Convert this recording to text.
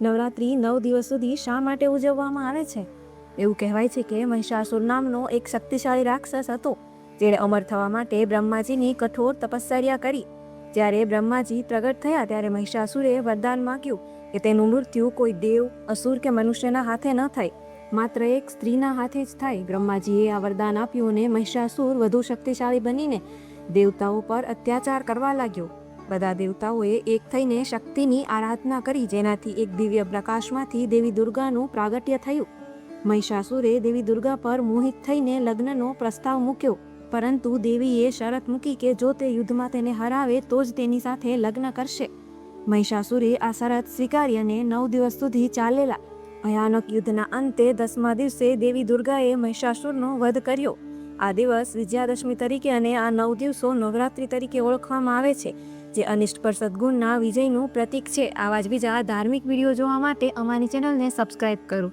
નવરાત્રિ નવ દિવસ સુધી શા માટે ઉજવવામાં આવે છે? એવું કહેવાય છે કે મહિષાસુર નામનો એક શક્તિશાળી રાક્ષસ હતો, જેણે અમર થવા માટે બ્રહ્માજીની કઠોર તપશ્ચર્યા કરી. જ્યારે બ્રહ્માજી પ્રગટ થયા ત્યારે મહિષાસુરે વરદાન માગ્યું કે તેનું મૃત્યુ કોઈ દેવ, અસુર કે મનુષ્યના હાથે ન થાય. માત્ર એક સ્ત્રીના હાથે જ થાય. બ્રહ્માજીએ આ વરદાન આપ્યું અને મહિષાસુર વધુ શક્તિશાળી બનીને દેવતાઓ પર અત્યાચાર કરવા લાગ્યો. બધા દેવતાઓએ એક થઈને શક્તિની આરાધના કરી, જેનાથી એક દિવ્ય પ્રકાશમાંથી દેવી દુર્ગાનું પ્રાગટ્ય થયું. મહિષાસુરે દેવી દુર્ગા પર મોહિત થઈને લગ્નનો પ્રસ્તાવ મૂક્યો. પરંતુ દેવીએ શરત મૂકી કે જો તે યુદ્ધમાં તેને હરાવે, તો જ તેની સાથે લગ્ન કરશે. મહિષાસુરે આ શરત સ્વીકારી અને નવ દિવસ સુધી ચાલેલા. ભયાનક યુદ્ધના અંતે દસમા દિવસે દેવી દુર્ગાએ મહિષાસુરનો વધ કર્યો. આ દિવસ વિજયાદશમી તરીકે અને આ નવ દિવસો નવરાત્રિ તરીકે ઓળખવામાં આવે છે. જે અનિષ્ટ પર સદગુણના વિજયનું પ્રતીક છે. આવા જ બીજા ધાર્મિક વીડિયો જોવા માટે અમારી ચેનલને સબસ્ક્રાઇબ કરો.